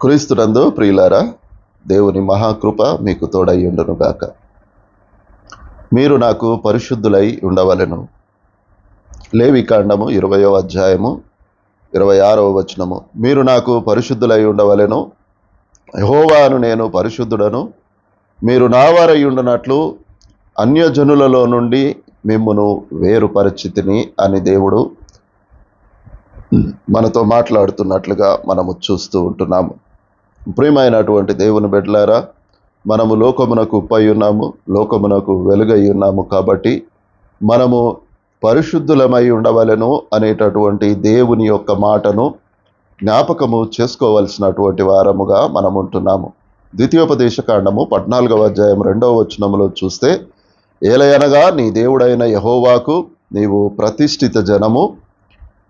క్రీస్తునందు ప్రియులారా దేవుని మహాకృప మీకు తోడయ్యుండునుగాక గాక మీరు నాకు పరిశుద్ధులై ఉండవలెను. లేవి కాండము ఇరవయో అధ్యాయము ఇరవై ఆరవ వచనము. మీరు నాకు పరిశుద్ధులై ఉండవలెను. యహోవాను నేను పరిశుద్ధుడను. మీరు నావారై ఉండనట్లు అన్యజనులలో నుండి మిమ్మును వేరుపరిచితిని అని దేవుడు మనతో మాట్లాడుతున్నట్లుగా మనము చూస్తూ ఉంటున్నాము. ప్రియమైనటువంటి దేవుని బిడ్డలారా మనము లోకమునకు ఉప్పై ఉన్నాము లోకమునకు వెలుగై ఉన్నాము కాబట్టి మనము పరిశుద్ధులమై ఉండవలెను అనేటటువంటి దేవుని యొక్క మాటను జ్ఞాపకము చేసుకోవలసినటువంటి వారముగా మనం ఉంటున్నాము ద్వితీయోపదేశ కాండము పద్నాలుగవ అధ్యాయం రెండవ వచనములో చూస్తే ఏలయనగా నీ దేవుడైన యహోవాకు నీవు ప్రతిష్ఠిత జనము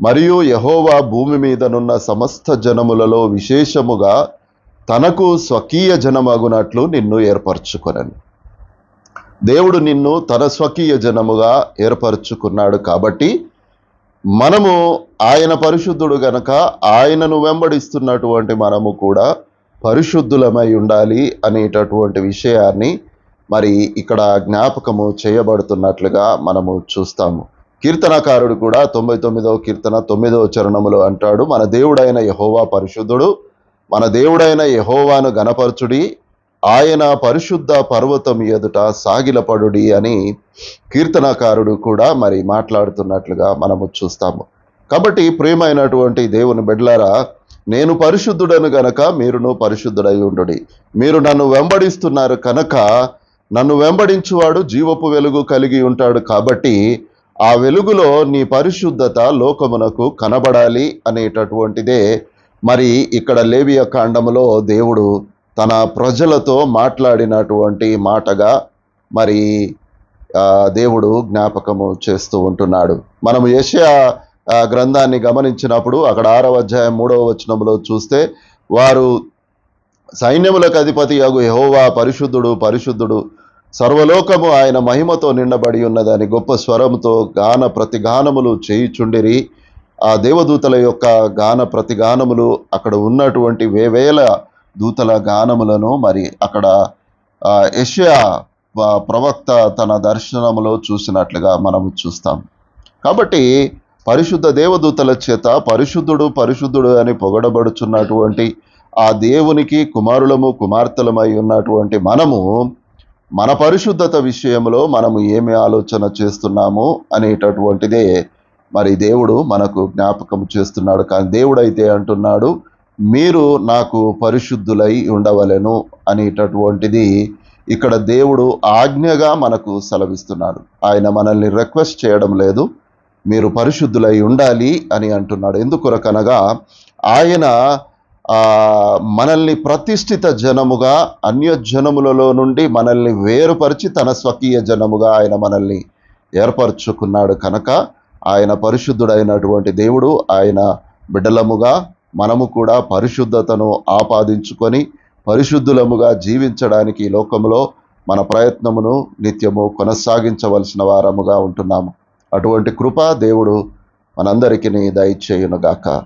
మరియు యహోవా భూమి మీదనున్న సమస్త జనములలో విశేషముగా తనకు స్వకీయ జనమగునట్లు నిన్ను ఏర్పరచుకొనను. దేవుడు నిన్ను తన స్వకీయ జనముగా ఏర్పరచుకున్నాడు కాబట్టి మనము ఆయన పరిశుద్ధుడు గనక ఆయనను వెంబడిస్తున్నటువంటి మనము కూడా పరిశుద్ధులమై ఉండాలి అనేటటువంటి విషయాన్ని మరి ఇక్కడ జ్ఞాపకము చేయబడుతున్నట్లుగా మనము చూస్తాము. కీర్తనకారుడు కూడా తొంభై తొమ్మిదవ కీర్తన తొమ్మిదవ చరణములో అంటాడు మన దేవుడైన యహోవా పరిశుద్ధుడు మన దేవుడైన యహోవాను గణపరచుడి ఆయన పరిశుద్ధ పర్వతం ఎదుట సాగిలపడుడి అని కీర్తనకారుడు కూడా మరి మాట్లాడుతున్నట్లుగా మనము చూస్తాము. కాబట్టి ప్రేమైనటువంటి దేవుని బిడ్లారా నేను పరిశుద్ధుడను గనక మీరును పరిశుద్ధుడై ఉండుడి. మీరు నన్ను వెంబడిస్తున్నారు కనుక నన్ను వెంబడించువాడు జీవపు వెలుగు కలిగి ఉంటాడు కాబట్టి ఆ వెలుగులో నీ పరిశుద్ధత లోకమునకు కనబడాలి అనేటటువంటిదే మరి ఇక్కడ లేవియ కాండములో దేవుడు తన ప్రజలతో మాట్లాడినటువంటి మాటగా మరి దేవుడు జ్ఞాపకము చేస్తూ ఉంటున్నాడు. మనము ఏషియా గ్రంథాన్ని గమనించినప్పుడు అక్కడ ఆరవ అధ్యాయం మూడవ వచనంలో చూస్తే వారు సైన్యములకు అధిపతి అగు యహోవా పరిశుద్ధుడు పరిశుద్ధుడు సర్వలోకము ఆయన మహిమతో నిండబడి ఉన్నదని గొప్ప స్వరంతో గాన ప్రతిగానములు చేయుచుండిరి. ఆ దేవదూతల యొక్క గాన ప్రతిగానములు అక్కడ ఉన్నటువంటి వేవేల దూతల గానములను మరి అక్కడ ఆ, ప్రవక్త తన దర్శనములో చూసినట్లుగా మనం చూస్తాం. కాబట్టి పరిశుద్ధ దేవదూతల చేత పరిశుద్ధుడు పరిశుద్ధుడు అని పొగడబడుచున్నటువంటి ఆ దేవునికి కుమారులము కుమార్తెలమై ఉన్నటువంటి మనము మన పరిశుద్ధత విషయంలో మనము ఏమి ఆలోచన చేస్తున్నాము అనేటటువంటిదే మరి దేవుడు మనకు జ్ఞాపకం చేస్తున్నాడు. కానీ దేవుడైతే అంటున్నాడు మీరు నాకు పరిశుద్ధులై ఉండవలెను అనేటటువంటిది ఇక్కడ దేవుడు ఆజ్ఞగా మనకు సెలవిస్తున్నాడు. ఆయన మనల్ని రిక్వెస్ట్ చేయడం లేదు మీరు పరిశుద్ధులై ఉండాలి అని అంటున్నాడు. ఎందుకొరకనగా ఆయన మనల్ని ప్రతిష్ఠిత జనముగా అన్య జనములలో నుండి మనల్ని వేరుపరిచి తన స్వకీయ జనముగా ఆయన మనల్ని ఏర్పరచుకున్నాడు. కనుక ఆయన పరిశుద్ధుడైనటువంటి దేవుడు ఆయన బిడ్డలముగా మనము కూడా పరిశుద్ధతను ఆపాదించుకొని పరిశుద్ధులముగా జీవించడానికి ఈ లోకములో మన ప్రయత్నమును నిత్యము కొనసాగించవలసిన వారముగా ఉంటున్నాము. అటువంటి కృప దేవుడు మనందరికీ దయచేయునుగాక.